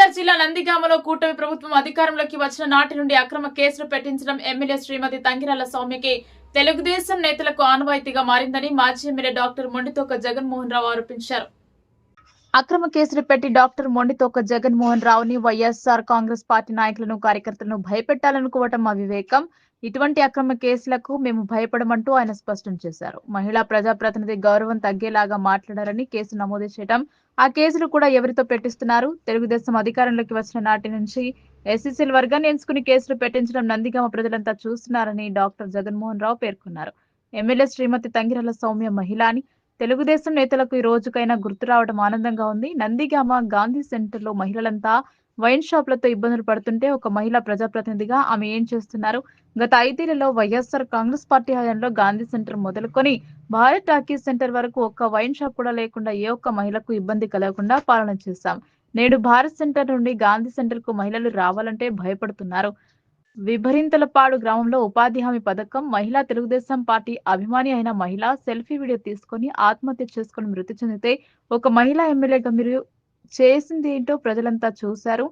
ఎన్టీఆర్ జిల్లా నందిగామలో కూటమి ప్రభుత్వం అధికారంలోకి వచ్చిన నాటి నుండి అక్రమ కేసులు పెట్టించడం ఎమ్మెల్యే శ్రీమతి తంగిరాల సౌమ్యకి తెలుగుదేశం నేతలకు ఆనవాయితీగా మారిందని మాజీ ఎమ్మెల్యే డాక్టర్ మొండితోక జగన్మోహన్ రావు ఆరోపించారు. అక్రమ కేసులు పెట్టి డాక్టర్ మొండితోక జగన్మోహన్ రావుని వైఎస్ఆర్ కాంగ్రెస్ పార్టీ నాయకులను కార్యకర్తలను భయపెట్టాలనుకోవటం అవివేకం. ఇటువంటి అక్రమ కేసులకు మేము భయపడమంటూ ఆయన స్పష్టం చేశారు. మహిళా ప్రజాప్రతినిధి గౌరవం తగ్గేలాగా మాట్లాడారని కేసు నమోదు చేయడం ఆ కేసులు కూడా ఎవరితో పెట్టిస్తున్నారు? తెలుగుదేశం అధికారంలోకి వచ్చిన నాటి నుంచి ఎస్సీసీల వర్గాన్ని ఎంచుకుని కేసులు పెట్టించడం నందిగామ ప్రజలంతా చూస్తున్నారని డాక్టర్ జగన్మోహన్ రావు పేర్కొన్నారు. ఎమ్మెల్యే శ్రీమతి తంగిరల సౌమ్య మహిళ అని తెలుగుదేశం నేతలకు ఈ రోజుకైనా గుర్తు రావడం ఆనందంగా ఉంది. నందిగామ గాంధీ సెంటర్లో మహిళలంతా వైన్ షాప్లతో ఇబ్బందులు పడుతుంటే ఒక మహిళా ప్రజాప్రతినిధిగా ఆమె ఏం చేస్తున్నారు? గత ఐదేళ్ళలో వైఎస్ఆర్ కాంగ్రెస్ పార్టీ హయాంలో గాంధీ సెంటర్ మొదలుకొని భారత్ టాకీస్ సెంటర్ వరకు ఒక్క వైన్ షాప్ కూడా లేకుండా ఏ ఒక్క మహిళకు ఇబ్బంది కలగకుండా పాలన చేశాం. నేడు భారత్ సెంటర్ నుండి గాంధీ సెంటర్కు మహిళలు రావాలంటే భయపడుతున్నారు. విభరింతలపాడు గ్రామంలో ఉపాధి హామీ పథకం మహిళా తెలుగుదేశం పార్టీ అభిమాని అయిన మహిళ సెల్ఫీ వీడియో తీసుకొని ఆత్మహత్య చేసుకుని మృతి చెందితే ఒక మహిళా ఎమ్మెల్యేగా మీరు చేసింది ఏంటో ప్రజలంతా చూశారు.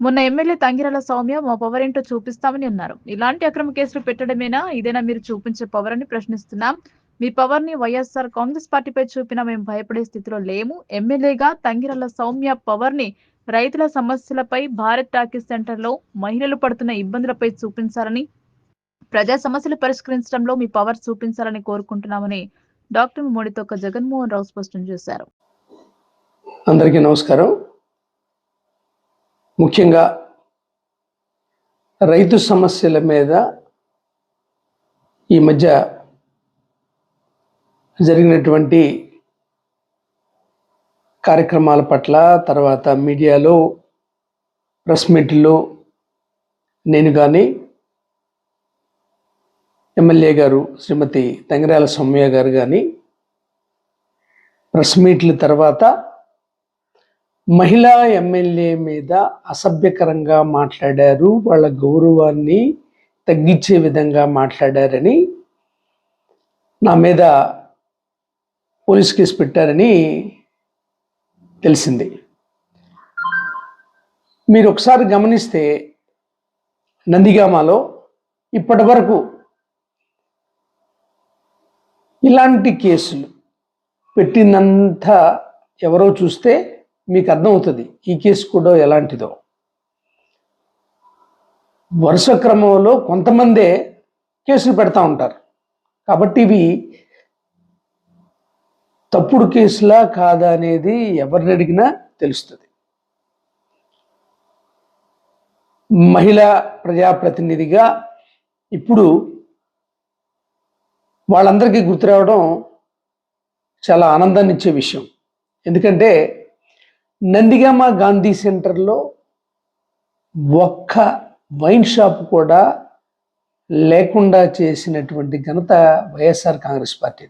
మొన్న ఎమ్మెల్యే తంగిరాల సౌమ్య మా పవర్ ఏంటో చూపిస్తామని అన్నారు. ఇలాంటి అక్రమ కేసులు పెట్టడమేనా? ఇదేనా మీరు చూపించే పవర్ అని ప్రశ్నిస్తున్నాం. మీ పవర్ని వైఎస్ఆర్ కాంగ్రెస్ పార్టీపై చూపినా మేము భయపడే స్థితిలో లేము. ఎమ్మెల్యేగా తంగిరాల సౌమ్య పవర్ని రైతుల సమస్యలపై భారత్ టాకీస్ సెంటర్లో మహిళలు పడుతున్న ఇబ్బందులపై చూపించాలని ప్రజా సమస్యలు పరిష్కరించడంలో మీ పవర్ చూపించాలని కోరుకుంటున్నామని డాక్టర్ మోడీతోక జగన్మోహన్ రావు స్పష్టం చేశారు. అందరికీ నమస్కారం. ముఖ్యంగా రైతు సమస్యల మీద ఈ మధ్య జరిగినటువంటి కార్యక్రమాల పట్ల తర్వాత మీడియాలో ప్రెస్ మీట్లో నేను కానీ ఎమ్మెల్యే గారు శ్రీమతి తంగరాల సౌమ్య గారు కానీ ప్రెస్ మీట్ల తర్వాత మహిళా ఎమ్మెల్యే మీద అసభ్యకరంగా మాట్లాడారు. వాళ్ళ గౌరవాన్ని తగ్గించే విధంగా మాట్లాడారని నా మీద పోలీస్ కేసు పెట్టారని తెలిసింది. మీరు ఒకసారి గమనిస్తే నందిగామలో ఇప్పటి వరకు ఇలాంటి కేసులు పెట్టినంత ఎవరో చూస్తే మీకు అర్థమవుతుంది ఈ కేసు కూడా ఎలాంటిదో. వరుస క్రమంలో కొంతమందే కేసులు పెడతా ఉంటారు. కాబట్టి ఇవి తప్పుడు కేసులా కాదా అనేది ఎవరిని అడిగినా తెలుస్తుంది. మహిళా ప్రజాప్రతినిధిగా ఇప్పుడు వాళ్ళందరికీ గుర్తు రావడం చాలా ఆనందాన్ని ఇచ్చే విషయం. ఎందుకంటే నందిగామ గాంధీ సెంటర్లో ఒక్క వైన్ షాప్ కూడా లేకుండా చేసినటువంటి ఘనత వైఎస్ఆర్ కాంగ్రెస్ పార్టీ.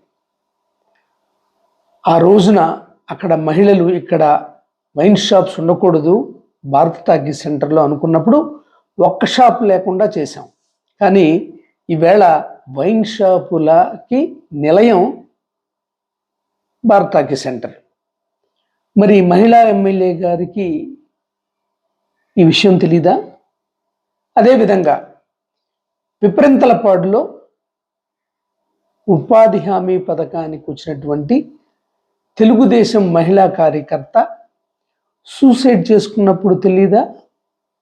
ఆ రోజున అక్కడ మహిళలు ఇక్కడ వైన్ షాప్స్ ఉండకూడదు భారత టాకీ సెంటర్లో అనుకున్నప్పుడు ఒక్క షాప్ లేకుండా చేశాం. కానీ ఈవేళ వైన్ షాపులకి నిలయం భారత టాకీ సెంటర్. మరి మహిళా ఎమ్మెల్యే గారికి ఈ విషయం తెలీదా? అదేవిధంగా విప్రంతలపాడులో ఉపాధి హామీ పథకానికి వచ్చినటువంటి తెలుగుదేశం మహిళా కార్యకర్త సూసైడ్ చేసుకున్నప్పుడు తెలీదా?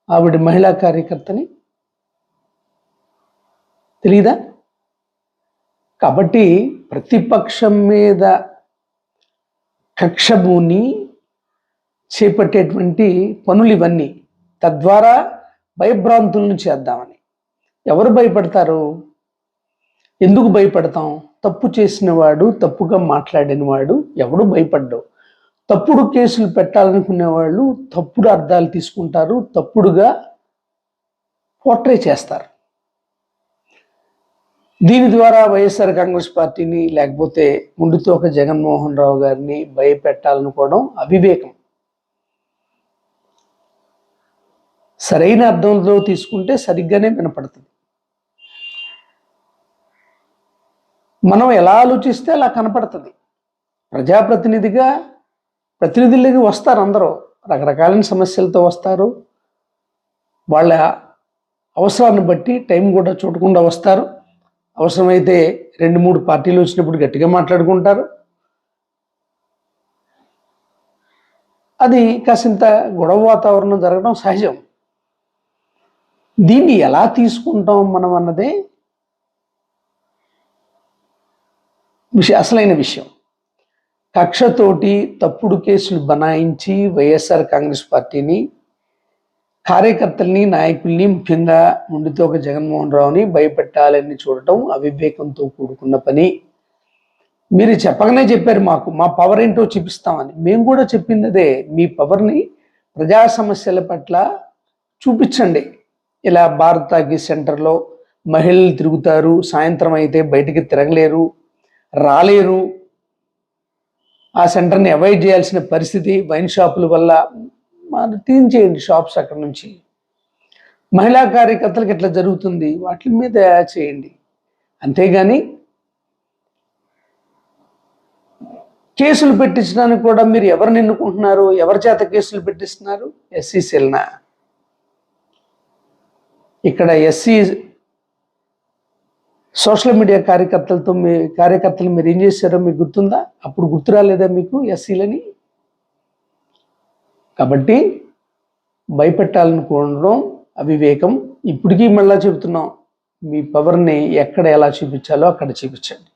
ఆవిడ మహిళా కార్యకర్తని? తెలీదా? కాబట్టి ప్రతిపక్షం మీద కక్షభూని చేపట్టేటువంటి పనులు ఇవన్నీ తద్వారా భయభ్రాంతులను చేద్దామని. ఎవరు భయపడతారు? ఎందుకు భయపడతాం? తప్పు చేసిన వాడు తప్పుగా మాట్లాడిన వాడు ఎవడు భయపడ్డావు తప్పుడు కేసులు పెట్టాలనుకునే వాళ్ళు తప్పుడు అర్థాలు తీసుకుంటారు తప్పుడుగా పోట్రే చేస్తారు. దీని ద్వారా వైఎస్ఆర్ కాంగ్రెస్ పార్టీని లేకపోతే ముందుతో ఒక జగన్మోహన్ రావు గారిని భయపెట్టాలనుకోవడం అవివేకం. సరైన అర్థంలో తీసుకుంటే సరిగ్గానే వినపడుతుంది. మనం ఎలా ఆలోచిస్తే అలా కనపడుతుంది. ప్రజాప్రతినిధిగా ప్రతినిధులకి వస్తారు అందరూ. రకరకాలైన సమస్యలతో వస్తారు. వాళ్ళ అవసరాన్ని బట్టి టైం కూడా చూడకుండా వస్తారు. అవసరమైతే రెండు మూడు పార్టీలు వచ్చినప్పుడు గట్టిగా మాట్లాడుకుంటారు. అది కాసింత గొడవ వాతావరణం జరగడం సహజం. దీన్ని ఎలా తీసుకుంటాం మనం అన్నదే విషయ అసలైన విషయం. కక్షతోటి తప్పుడు కేసులు బనాయించి వైఎస్ఆర్ కాంగ్రెస్ పార్టీని కార్యకర్తల్ని నాయకుల్ని ముఖ్యంగా ముందుతో ఒక జగన్మోహన్ రావుని భయపెట్టాలని చూడటం అవివేకంతో కూడుకున్న పని. మీరు చెప్పగానే చెప్పారు మాకు మా పవర్ ఏంటో చూపిస్తామని. మేము కూడా చెప్పింది అదే మీ పవర్ని ప్రజా సమస్యల పట్ల చూపించండి. ఇలా భారత్ తాగి సెంటర్లో మహిళలు తిరుగుతారు సాయంత్రం అయితే బయటికి తిరగలేరు రాలేరు. ఆ సెంటర్ని అవాయిడ్ చేయాల్సిన పరిస్థితి వైన్ షాపుల వల్ల తీయించేయండి షాప్స్ అక్కడ నుంచి. మహిళా కార్యకర్తలకు ఇట్లా జరుగుతుంది? వాటి మీద చేయండి అంతేగాని కేసులు పెట్టించడానికి కూడా మీరు ఎవరిని ఎన్నుకుంటున్నారు? ఎవరి చేత కేసులు పెట్టిస్తున్నారు? ఎస్సీ సెల్నా? ఇక్కడ ఎస్సీ సోషల్ మీడియా కార్యకర్తలతో మీ కార్యకర్తలు మీరు ఏం చేశారో మీకు గుర్తుందా? అప్పుడు గుర్తు రాలేదా మీకు ఎస్సీలని? కాబట్టి భయపెట్టాలనుకోవడం అవివేకం. ఇప్పటికీ మళ్ళా చెబుతున్నాం మీ పవర్ని ఎక్కడ ఎలా చూపించాలో అక్కడ చూపించండి.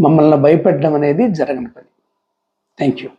మమ్మల్ని భయపెట్టడం అనేది జరగని పని. Thank you.